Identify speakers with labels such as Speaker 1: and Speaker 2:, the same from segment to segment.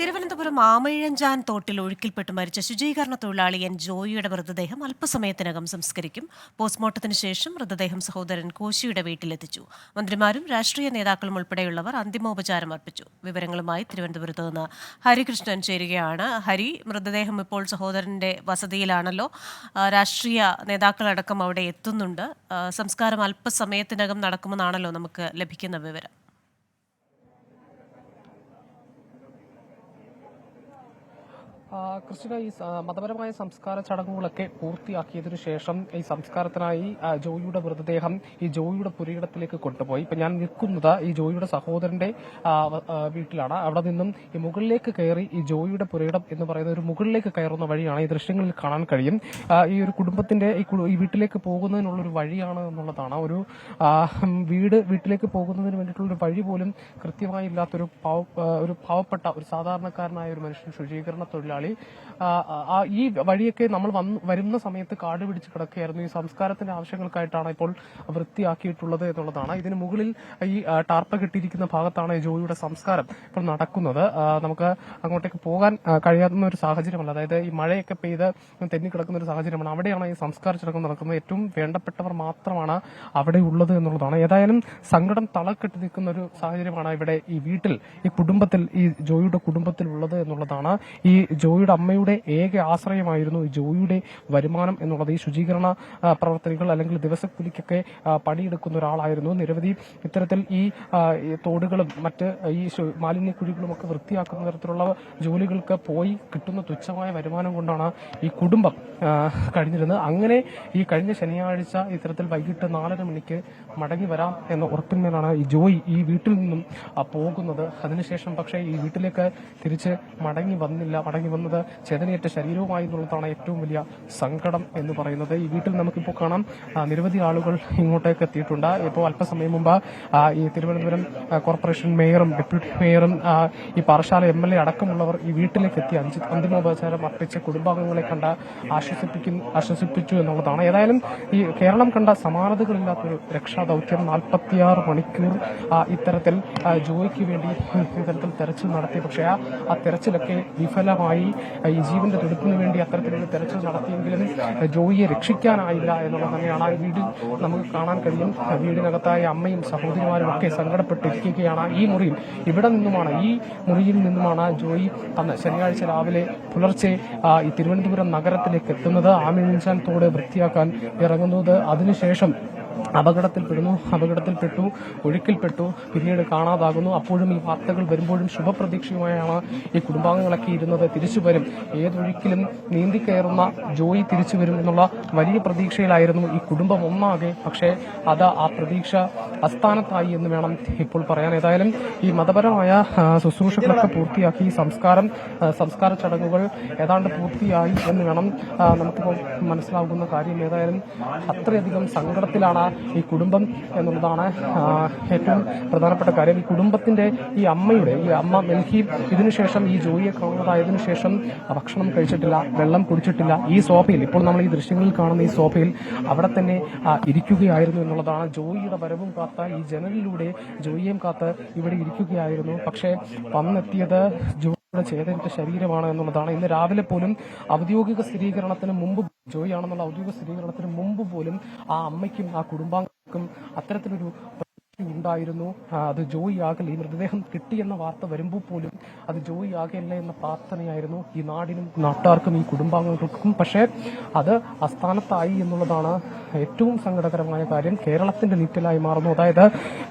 Speaker 1: തിരുവനന്തപുരം ആമയിഴഞ്ചാൻ തോട്ടിൽ ഒഴുക്കിൽപ്പെട്ട് മരിച്ച ശുചീകരണ തൊഴിലാളി എൻ ജോയിയുടെ മൃതദേഹം അല്പസമയത്തിനകം സംസ്കരിക്കും. പോസ്റ്റ്മോർട്ടത്തിന് ശേഷം മൃതദേഹം സഹോദരൻ കോശിയുടെ വീട്ടിലെത്തിച്ചു. മന്ത്രിമാരും രാഷ്ട്രീയ നേതാക്കളും ഉൾപ്പെടെയുള്ളവർ അന്തിമോപചാരം അർപ്പിച്ചു. വിവരങ്ങളുമായി തിരുവനന്തപുരത്ത് നിന്ന് ഹരികൃഷ്ണൻ ചേരുകയാണ്. ഹരി മൃതദേഹം ഇപ്പോൾ സഹോദരന്റെ വസതിയിലാണല്ലോ. രാഷ്ട്രീയ നേതാക്കളടക്കം അവിടെ എത്തുന്നുണ്ട്. സംസ്കാരം അല്പസമയത്തിനകം നടക്കുമെന്നാണല്ലോ നമുക്ക് ലഭിക്കുന്ന വിവരം.
Speaker 2: ആ, കൃഷ്ണ ഈ മതപരമായ സംസ്കാര ചടങ്ങുകളൊക്കെ പൂർത്തിയാക്കിയതിനു ശേഷം ഈ സംസ്കാരത്തിനായി ജോയിയുടെ മൃതദേഹം ഈ ജോയിയുടെ പുരയിടത്തിലേക്ക് കൊണ്ടുപോയി. ഇപ്പൊ ഞാൻ നിൽക്കുന്നത് ഈ ജോയിയുടെ സഹോദരന്റെ വീട്ടിലാണ്. അവിടെ നിന്നും ഈ മുകളിലേക്ക് കയറി ഈ ജോയിയുടെ പുരയിടം എന്ന് പറയുന്ന ഒരു മുകളിലേക്ക് കയറുന്ന വഴിയാണ് ഈ ദൃശ്യങ്ങളിൽ കാണാൻ കഴിയും. ഈ ഒരു കുടുംബത്തിന്റെ ഈ വീട്ടിലേക്ക് പോകുന്നതിനുള്ള ഒരു വഴിയാണ് എന്നുള്ളതാണ്. ഒരു വീട് വീട്ടിലേക്ക് പോകുന്നതിന് വേണ്ടിയിട്ടുള്ള ഒരു വഴി പോലും കൃത്യമായി ഇല്ലാത്തൊരു പാവ ഒരു പാവപ്പെട്ട ഒരു സാധാരണക്കാരനായ ഒരു മനുഷ്യൻ ശുചീകരണ തൊഴിലാളി ആ, ഈ വഴിയൊക്കെ നമ്മൾ വരുന്ന സമയത്ത് കാട് പിടിച്ച് കിടക്കുകയായിരുന്നു. ഈ സംസ്കാരത്തിന്റെ ആവശ്യങ്ങൾക്കായിട്ടാണ് ഇപ്പോൾ വൃത്തിയാക്കിയിട്ടുള്ളത് എന്നുള്ളതാണ്. ഇതിന് മുകളിൽ ഈ ടാർപ്പ കെട്ടിയിരിക്കുന്ന ഭാഗത്താണ് ജോയിയുടെ സംസ്കാരം ഇപ്പോൾ നടക്കുന്നത്. നമുക്ക് അങ്ങോട്ടേക്ക് പോകാൻ കഴിയാവുന്ന ഒരു സാഹചര്യമല്ല. അതായത് ഈ മഴയൊക്കെ പെയ്ത് തെന്നിക്കിടക്കുന്ന ഒരു സാഹചര്യമാണ്. അവിടെയാണ് ഈ സംസ്കാര ചടങ്ങ് നടക്കുന്നത്. ഏറ്റവും വേണ്ടപ്പെട്ടവർ മാത്രമാണ് അവിടെ ഉള്ളത് എന്നുള്ളതാണ്. ഏതായാലും സങ്കടം തളക്കെട്ടി നിൽക്കുന്ന ഒരു സാഹചര്യമാണ് ഇവിടെ ഈ വീട്ടിൽ ഈ കുടുംബത്തിൽ ഈ ജോയിയുടെ കുടുംബത്തിൽ ഉള്ളത് എന്നുള്ളതാണ്. ഈ ജോയിയുടെ അമ്മയുടെ ഏക ആശ്രയമായിരുന്നു ഈ ജോയിയുടെ വരുമാനം എന്നുള്ളത്. ഈ ശുചീകരണ പ്രവർത്തനങ്ങൾ അല്ലെങ്കിൽ ദിവസക്കൂലിക്കൊക്കെ പണിയെടുക്കുന്ന ഒരാളായിരുന്നു. നിരവധി ഇത്തരത്തിൽ ഈ തോടുകളും മറ്റ് ഈ മാലിന്യ മാലിന്യക്കുഴികളും ഒക്കെ വൃത്തിയാക്കുന്ന തരത്തിലുള്ള ജോലികൾക്ക് പോയി കിട്ടുന്ന തുച്ഛമായ വരുമാനം കൊണ്ടാണ് ഈ കുടുംബം കഴിഞ്ഞിരുന്നത്. അങ്ങനെ ഈ കഴിഞ്ഞ ശനിയാഴ്ച ഇത്തരത്തിൽ വൈകിട്ട് നാലര മണിക്ക് മടങ്ങി വരാം എന്ന ഉറപ്പിന്മേലാണ് ഈ ജോയി ഈ വീട്ടിൽ നിന്നും പോകുന്നത്. അതിനുശേഷം പക്ഷേ ഈ വീട്ടിലേക്ക് തിരിച്ച് മടങ്ങി വന്നില്ല. മടങ്ങി വന്നത് ചേതനയേറ്റ ശരീരവുമായി എന്നുള്ളതാണ് ഏറ്റവും വലിയ സങ്കടം എന്ന് പറയുന്നത്. ഈ വീട്ടിൽ നമുക്കിപ്പോൾ കാണാം നിരവധി ആളുകൾ ഇങ്ങോട്ടേക്ക് എത്തിയിട്ടുണ്ട്. ഇപ്പോൾ അല്പസമയം മുമ്പ് ഈ തിരുവനന്തപുരം കോർപ്പറേഷൻ മേയറും ഡെപ്യൂട്ടി മേയറും ഈ പാറശാല എം എൽ എ അടക്കമുള്ളവർ ഈ വീട്ടിലേക്ക് എത്തി അഞ്ച് അന്തിമോപചാരം അർപ്പിച്ച് കുടുംബാംഗങ്ങളെ കണ്ട് ആശ്വസിപ്പിക്കും ആശ്വസിപ്പിച്ചു എന്നുള്ളതാണ്. ഏതായാലും ഈ കേരളം കണ്ട സമാനതകളില്ലാത്തൊരു രക്ഷാദൌത്യം നാൽപ്പത്തിയാറ് മണിക്കൂർ ഇത്തരത്തിൽ ജോയ്ക്ക് വേണ്ടി ഇത്തരത്തിൽ തെരച്ചിൽ നടത്തി. പക്ഷേ ആ തെരച്ചിലൊക്കെ വിഫലമായി. ഈ ജീവന്റെ തുടുപ്പിന് വേണ്ടി അത്തരത്തിലൊരു തെരച്ചിൽ നടത്തിയെങ്കിലും ജോയിയെ രക്ഷിക്കാനായില്ല എന്നുള്ളത് തന്നെയാണ്. ആ വീട് നമുക്ക് കാണാൻ കഴിയും. വീടിനകത്തായ അമ്മയും സഹോദരിമാരും ഒക്കെ സങ്കടപ്പെട്ടിരിക്കുകയാണ്. ഈ മുറിയിൽ ഇവിടെ നിന്നുമാണ് ഈ മുറിയിൽ നിന്നുമാണ് ജോയി അന്ന് ശനിയാഴ്ച രാവിലെ പുലർച്ചെ ഈ തിരുവനന്തപുരം നഗരത്തിലേക്ക് എത്തുന്നത്. ആമിൻസാൻ തോട് വൃത്തിയാക്കാൻ ഇറങ്ങുന്നത്. അതിനുശേഷം അപകടത്തിൽപ്പെടുന്നു അപകടത്തിൽപ്പെട്ടു ഒഴുക്കിൽപ്പെട്ടു പിന്നീട് കാണാതാകുന്നു. അപ്പോഴും ഈ വാർത്തകൾ വരുമ്പോഴും ശുഭപ്രതീക്ഷയുമായാണ് ഈ കുടുംബാംഗങ്ങളൊക്കെ ഇരുന്നത്. തിരിച്ചു വരും. ഏതൊഴുക്കിലും നീന്തിക്കയറുന്ന ജോയി തിരിച്ചു വരും എന്നുള്ള വലിയ പ്രതീക്ഷയിലായിരുന്നു ഈ കുടുംബം ഒന്നാകെ. പക്ഷേ അത് ആ പ്രതീക്ഷ അസ്ഥാനത്തായി എന്ന് വേണം ഇപ്പോൾ പറയാൻ. ഏതായാലും ഈ മതപരമായ ശുശ്രൂഷകളൊക്കെ പൂർത്തിയാക്കി സംസ്കാരം സംസ്കാര ചടങ്ങുകൾ ഏതാണ്ട് പൂർത്തിയായി എന്ന് വേണം നമുക്കിപ്പോൾ മനസ്സിലാകുന്ന കാര്യം. ഏതായാലും അത്രയധികം സങ്കടത്തിലാണ് ഈ കുടുംബം എന്നുള്ളതാണ് ഏറ്റവും പ്രധാനപ്പെട്ട കാര്യം. ഈ കുടുംബത്തിന്റെ ഈ അമ്മയുടെ ഈ അമ്മ മെൽഹി ഇതിനുശേഷം ഈ ജോലിയെ കാണുന്നതായതിനു ശേഷം ഭക്ഷണം കഴിച്ചിട്ടില്ല വെള്ളം കുടിച്ചിട്ടില്ല. ഈ സോഫയിൽ ഇപ്പോൾ നമ്മൾ ഈ ദൃശ്യങ്ങളിൽ കാണുന്ന ഈ സോഫയിൽ അവിടെ തന്നെ ഇരിക്കുകയായിരുന്നു എന്നുള്ളതാണ്. ജോയിയുടെ വരവും കാത്ത ഈ ജനലിലൂടെ ജോയിയും കാത്ത് ഇവിടെ ഇരിക്കുകയായിരുന്നു. പക്ഷേ വന്നെത്തിയത് ജോയിയുടെ ചേതരിച്ച ശരീരമാണ് എന്നുള്ളതാണ്. ഇന്ന് രാവിലെ പോലും ഔദ്യോഗിക സ്ഥിരീകരണത്തിന് മുമ്പ് ജോയി ആണെന്നുള്ള ഔദ്യോഗിക സ്ഥിരീകരണത്തിന് മുമ്പ് പോലും ആ അമ്മയ്ക്കും ആ കുടുംബാംഗങ്ങൾക്കും അത്തരത്തിലൊരു ഉണ്ടായിരുന്നു. അത് ജോയി ആകല്ല ഈ മൃതദേഹം കിട്ടിയെന്ന വാർത്ത വരുമ്പോൾ പോലും അത് ജോയി ആകല്ല എന്ന പ്രാർത്ഥനയായിരുന്നു ഈ നാടിനും നാട്ടുകാർക്കും ഈ കുടുംബാംഗങ്ങൾക്കും. പക്ഷേ അത് അസ്ഥാനത്തായി എന്നുള്ളതാണ് ഏറ്റവും സങ്കടകരമായ കാര്യം കേരളത്തിന്റെ നീറ്റലായി മാറുന്നു. അതായത്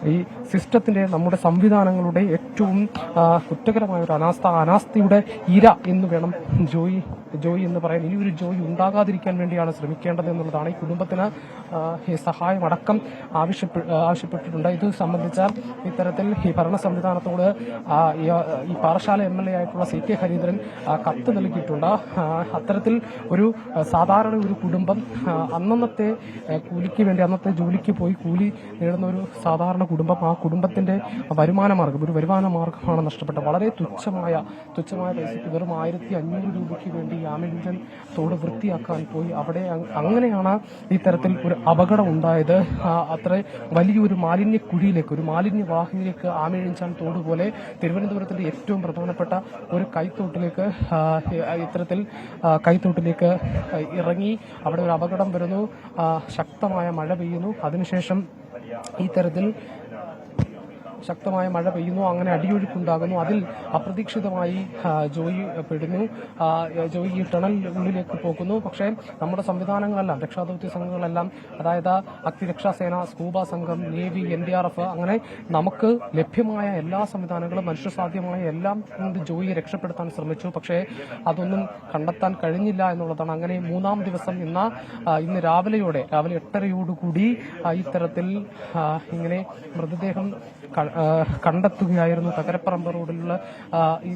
Speaker 2: ഈ സിസ്റ്റത്തിന്റെ നമ്മുടെ സംവിധാനങ്ങളുടെ ഏറ്റവും കുറ്റകരമായ ഒരു അനാസ്ഥ അനാസ്ഥയുടെ ഇര എന്ന് വേണം ജോയി ജോയി എന്ന് പറയാൻ. ഇനി ഒരു ജോയി ഉണ്ടാകാതിരിക്കാൻ വേണ്ടിയാണ് ശ്രമിക്കേണ്ടത് എന്നുള്ളതാണ് ഈ കുടുംബത്തിന് സഹായം അടക്കം ആവശ്യപ്പെ ആവശ്യപ്പെട്ടിട്ടുണ്ട്. ഇത് സംബന്ധിച്ച ഇത്തരത്തിൽ ഈ ഭരണ സംവിധാനത്തോട് ഈ, പാറശാല എം എൽ എ ആയിട്ടുള്ള സി കെ ഹരീന്ദ്രൻ കത്ത് നൽകിയിട്ടുണ്ട്. അത്തരത്തിൽ ഒരു സാധാരണ ഒരു കുടുംബം അന്നന്നത്തെ കൂലിക്ക് വേണ്ടി അന്നത്തെ ജോലിക്ക് പോയി കൂലി നേടുന്ന ഒരു സാധാരണ കുടുംബം ആ കുടുംബത്തിന്റെ വരുമാന മാർഗം ഒരു വരുമാന മാർഗമാണ് നഷ്ടപ്പെട്ടത്. വളരെ തുച്ഛമായ തുച്ഛമായ പൈസയ്ക്ക് വെറും ആയിരത്തി അഞ്ഞൂറ് രൂപയ്ക്ക് വേണ്ടി യാമിഞ്ചൻ തോട് വൃത്തിയാക്കാൻ പോയി. അവിടെ അങ്ങനെയാണ് ഇത്തരത്തിൽ ഒരു അപകടം ഉണ്ടായത്. അത്ര വലിയൊരു മാലിന്യ കുഴിയിലേക്ക് ഒരു മാലിന്യ വാഹിനിയിലേക്ക് ആമേഴിഞ്ചാൻ തോട് പോലെ തിരുവനന്തപുരത്തിന്റെ ഏറ്റവും പ്രധാനപ്പെട്ട ഒരു കൈത്തോട്ടിലേക്ക് ഇത്തരത്തിൽ കൈത്തോട്ടിലേക്ക് ഇറങ്ങി അവിടെ ഒരു അപകടം വരുന്നു. ശക്തമായ മഴ പെയ്യുന്നു. അതിനുശേഷം ഈ തരത്തിൽ ശക്തമായ മഴ പെയ്യുന്നു അങ്ങനെ അടിയൊഴുക്കുണ്ടാകുന്നു. അതിൽ അപ്രതീക്ഷിതമായി ജോയി പെടുന്നു. ജോയി ഈ ഉള്ളിലേക്ക് പോകുന്നു. പക്ഷേ നമ്മുടെ സംവിധാനങ്ങളെല്ലാം രക്ഷാദൌത്യ സംഘങ്ങളെല്ലാം അതായത് അഗ്നിരക്ഷാസേന സ്കൂബ സംഘം navy N D R F അങ്ങനെ നമുക്ക് ലഭ്യമായ എല്ലാ സംവിധാനങ്ങളും മനുഷ്യസാധ്യമായ എല്ലാം കൊണ്ട് ജോയിയെ രക്ഷപ്പെടുത്താൻ ശ്രമിച്ചു. പക്ഷേ അതൊന്നും കണ്ടെത്താൻ കഴിഞ്ഞില്ല എന്നുള്ളതാണ്. അങ്ങനെ മൂന്നാം ദിവസം ഇന്ന് ഇന്ന് രാവിലെയോടെ രാവിലെ എട്ടരയോടുകൂടി ഇത്തരത്തിൽ ഇങ്ങനെ മൃതദേഹം കണ്ടെത്തുകയായിരുന്നു. തകരപ്പറമ്പ് റോഡിലുള്ള ഈ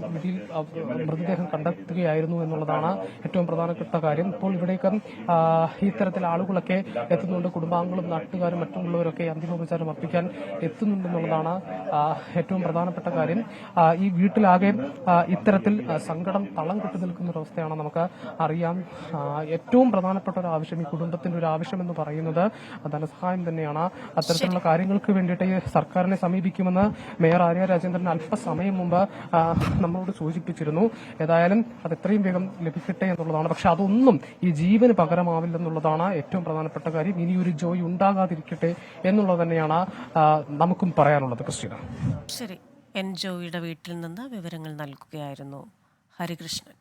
Speaker 2: മൃതദേഹം കണ്ടെത്തുകയായിരുന്നു എന്നുള്ളതാണ് ഏറ്റവും പ്രധാനപ്പെട്ട കാര്യം. ഇപ്പോൾ ഇവിടേക്ക് ഇത്തരത്തിൽ ആളുകളൊക്കെ എത്തുന്നുണ്ട്. കുടുംബാംഗങ്ങളും നാട്ടുകാരും മറ്റുള്ളവരൊക്കെ അന്തിമോപചാരം അർപ്പിക്കാൻ എത്തുന്നുണ്ടെന്നുള്ളതാണ് ഏറ്റവും പ്രധാനപ്പെട്ട കാര്യം. ഈ വീട്ടിലാകെ ഇത്തരത്തിൽ സങ്കടം തളം കെട്ടി നിൽക്കുന്ന ഒരു അവസ്ഥയാണ് നമുക്ക് അറിയാം. ഏറ്റവും പ്രധാനപ്പെട്ട ഒരു ആവശ്യം ഈ കുടുംബത്തിന്റെ ഒരു ആവശ്യം എന്ന് പറയുന്നത് ധനസഹായം തന്നെയാണ്. അത്തരത്തിലുള്ള കാര്യങ്ങൾക്ക് വേണ്ടിയിട്ട് സർക്കാരിനെ സർക്കാരിനെ സമീപിക്കുമെന്ന് മേയർ ആര്യ രാജേന്ദ്രൻ അല്പസമയം മുമ്പ് നമ്മളോട് സൂചിപ്പിച്ചിരുന്നു. ഏതായാലും അത് എത്രയും വേഗം ലഭിക്കട്ടെ എന്നുള്ളതാണ്. പക്ഷെ അതൊന്നും ഈ ജീവന് പകരമാവില്ലെന്നുള്ളതാണ് ഏറ്റവും പ്രധാനപ്പെട്ട കാര്യം. ഇനിയൊരു ജോലി ഉണ്ടാകാതിരിക്കട്ടെ എന്നുള്ളത് തന്നെയാണ് നമുക്കും പറയാനുള്ളത്. ക്രിസ്റ്റീന.
Speaker 1: ശരി. എൻ ജോയിയുടെ വീട്ടിൽ നിന്ന് വിവരങ്ങൾ നൽകുകയായിരുന്നു ഹരികൃഷ്ണൻ.